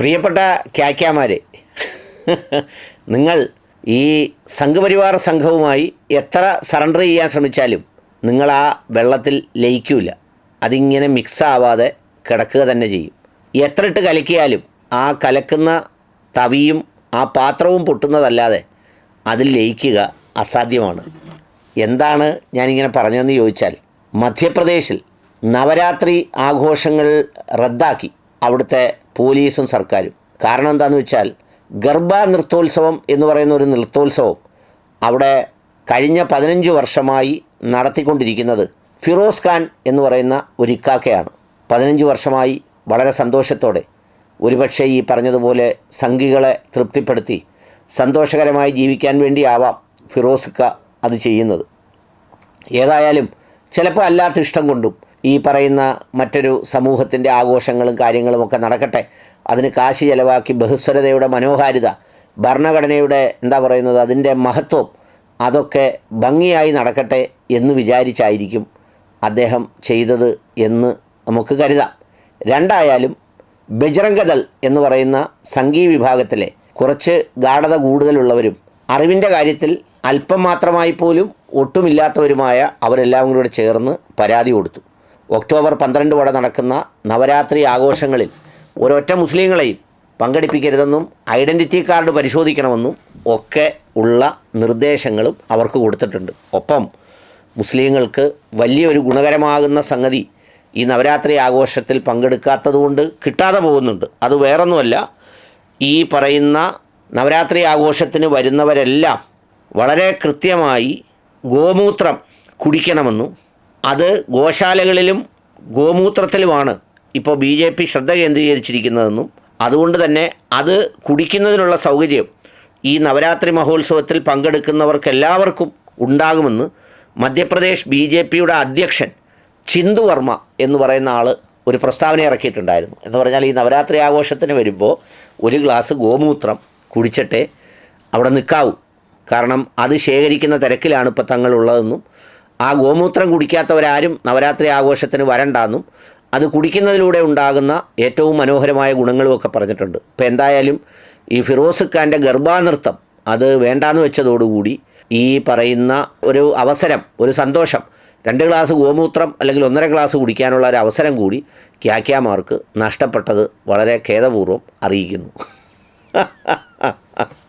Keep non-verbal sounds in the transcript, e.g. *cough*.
പ്രിയപ്പെട്ട ക്യാക്യാമാരെ നിങ്ങൾ ഈ സംഘപരിവാർ സംഘവുമായി എത്ര സറണ്ടർ ചെയ്യാൻ ശ്രമിച്ചാലും നിങ്ങൾ ആ വെള്ളത്തിൽ ലയിക്കൂല. അതിങ്ങനെ മിക്സ് ആവാതെ കിടക്കുക തന്നെ ചെയ്യും. എത്ര ഇട്ട് കലക്കിയാലും ആ കലക്കുന്ന തവിയും ആ പാത്രവും പൊട്ടുന്നതല്ലാതെ അതിൽ ലയിക്കുക അസാധ്യമാണ്. എന്താണ് ഞാനിങ്ങനെ പറഞ്ഞതെന്ന് ചോദിച്ചാൽ മധ്യപ്രദേശിൽ നവരാത്രി ആഘോഷങ്ങൾ റദ്ദാക്കി അവിടുത്തെ പോലീസും സർക്കാരും. കാരണം എന്താണെന്ന് വെച്ചാൽ ഗർഭ നൃത്തോത്സവം എന്ന് പറയുന്ന ഒരു നൃത്തോത്സവം അവിടെ കഴിഞ്ഞ പതിനഞ്ച് വർഷമായി നടത്തിക്കൊണ്ടിരിക്കുന്നത് ഫിറോസ് ഖാൻ എന്ന് പറയുന്ന ഒരു ഇക്കാക്കയാണ്. പതിനഞ്ച് വർഷമായി വളരെ സന്തോഷത്തോടെ. ഒരുപക്ഷെ ഈ പറഞ്ഞതുപോലെ സംഘികളെ തൃപ്തിപ്പെടുത്തി സന്തോഷകരമായി ജീവിക്കാൻ വേണ്ടിയാവാം ഖ അത് ചെയ്യുന്നത്. ഏതായാലും ചിലപ്പോൾ അല്ലാത്ത ഇഷ്ടം കൊണ്ടും ഈ പറയുന്ന മറ്റൊരു സമൂഹത്തിന്റെ ആഘോഷങ്ങളും കാര്യങ്ങളും ഒക്കെ നടക്കട്ടെ. അതിന് കാശി ചെലവാക്കി ബഹുസ്വരതയുടെ മനോഹാരിത ഭരണഘടനയുടെ എന്താ പറയുന്നത് അതിന്റെ മഹത്വം അതൊക്കെ ഭംഗിയായി നടക്കട്ടെ എന്ന് വിചാരിച്ചായിരിക്കും അദ്ദേഹം ചെയ്തത് എന്ന് നമുക്ക് കരുതാം. രണ്ടായാലും ബജ്രംഗദൾ എന്ന് പറയുന്ന സംഗീ വിഭാഗത്തിലെ കുറച്ച് ഗാഠത കൂടുതലുള്ളവരും അറിവിന്റെ കാര്യത്തിൽ അല്പം മാത്രമായി പോലും ഒട്ടുമില്ലാത്തവരുമായ അവരെല്ലാം കൂടെ ചേർന്ന് പരാതി കൊടുത്തു. ഒക്ടോബർ പന്ത്രണ്ട് വരെ നടക്കുന്ന നവരാത്രി ആഘോഷങ്ങളിൽ ഒരൊറ്റ മുസ്ലിങ്ങളെയും പങ്കെടുപ്പിക്കരുതെന്നും ഐഡന്റിറ്റി കാർഡ് പരിശോധിക്കണമെന്നും ഒക്കെ ഉള്ള നിർദ്ദേശങ്ങളും അവർക്ക് കൊടുത്തിട്ടുണ്ട്. ഒപ്പം മുസ്ലിങ്ങൾക്ക് വലിയൊരു ഗുണകരമാകുന്ന സംഗതി ഈ നവരാത്രി ആഘോഷത്തിൽ പങ്കെടുക്കാത്തതുകൊണ്ട് കിട്ടാതെ പോകുന്നുണ്ട്. അത് വേറൊന്നുമല്ല ഈ പറയുന്ന നവരാത്രി ആഘോഷത്തിന് വരുന്നവരെല്ലാം വളരെ കൃത്യമായി ഗോമൂത്രം കുടിക്കണമെന്നും അത് ഗോശാലകളിലും ഗോമൂത്രത്തിലുമാണ് ഇപ്പോൾ ബി ജെ പി ശ്രദ്ധ കേന്ദ്രീകരിച്ചിരിക്കുന്നതെന്നും അതുകൊണ്ട് തന്നെ അത് കുടിക്കുന്നതിനുള്ള സൗകര്യം ഈ നവരാത്രി മഹോത്സവത്തിൽ പങ്കെടുക്കുന്നവർക്കെല്ലാവർക്കും ഉണ്ടാകുമെന്ന് മധ്യപ്രദേശ് ബി ജെ പിയുടെ അധ്യക്ഷൻ ചിന്തു വർമ്മ എന്ന് പറയുന്ന ആൾ ഒരു പ്രസ്താവന ഇറക്കിയിട്ടുണ്ടായിരുന്നു. എന്ന് പറഞ്ഞാൽ ഈ നവരാത്രി ആഘോഷത്തിന് വരുമ്പോൾ ഒരു ഗ്ലാസ് ഗോമൂത്രം കുടിച്ചിട്ടേ അവിടെ നിൽക്കാവൂ. കാരണം അത് ശേഖരിക്കുന്ന തിരക്കിലാണ് ഇപ്പോൾ തങ്ങളുള്ളതെന്നും ആ ഗോമൂത്രം കുടിക്കാത്തവരാരും നവരാത്രി ആഘോഷത്തിന് വരണ്ടെന്നും അത് കുടിക്കുന്നതിലൂടെ ഉണ്ടാകുന്ന ഏറ്റവും മനോഹരമായ ഗുണങ്ങളുമൊക്കെ പറഞ്ഞിട്ടുണ്ട്. ഇപ്പോൾ എന്തായാലും ഈ ഫിറോസ് ഖാന്റെ ഗർഭാനൃത്തം അത് വേണ്ടാന്ന് വെച്ചതോടുകൂടി ഈ പറയുന്ന ഒരു അവസരം ഒരു സന്തോഷം രണ്ട് ഗ്ലാസ് ഗോമൂത്രം അല്ലെങ്കിൽ ഒന്നര ഗ്ലാസ് കുടിക്കാനുള്ള ഒരു അവസരം കൂടി ക്യാക്യാമാർക്ക് നഷ്ടപ്പെട്ടത് വളരെ ഖേദപൂർവം അറിയിക്കുന്നു. *laughs*